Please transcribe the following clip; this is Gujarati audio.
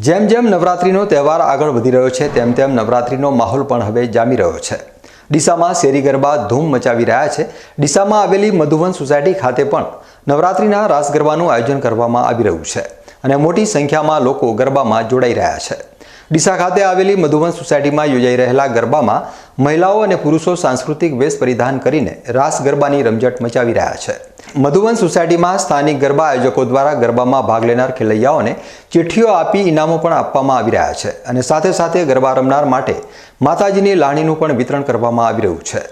જેમ જેમ નવરાત્રિનો તહેવાર આગળ વધી રહ્યો છે, તેમ તેમ નવરાત્રિનો માહોલ પણ હવે જામી રહ્યો છે. ડીસામાં શેરી ગરબા ધૂમ મચાવી રહ્યા છે. ડીસામાં આવેલી મધુવન સોસાયટી ખાતે પણ નવરાત્રિના રાસ ગરબાનું આયોજન કરવામાં આવી રહ્યું છે. અને મોટી સંખ્યામાં લોકો ગરબામાં જોડાઈ રહ્યા છે. ડીસા ખાતે આવેલી મધુવન સોસાયટીમાં યોજાઈ રહેલા ગરબામાં મહિલાઓ અને પુરુષો સાંસ્કૃતિક વેશ પરિધાન કરીને રાસ ગરબાની રમઝટ મચાવી રહ્યા છે. મધુવન સોસાયટીમાં સ્થાનિક ગરબા આયોજકો દ્વારા ગરબામાં ભાગ લેનાર ખેલૈયાઓને ચિઠ્ઠીઓ આપી ઇનામો પણ આપવામાં આવી રહ્યા છે અને સાથે સાથે ગરબા રમનાર માટે માતાજીની લાણીનું પણ વિતરણ કરવામાં આવી રહ્યું છે.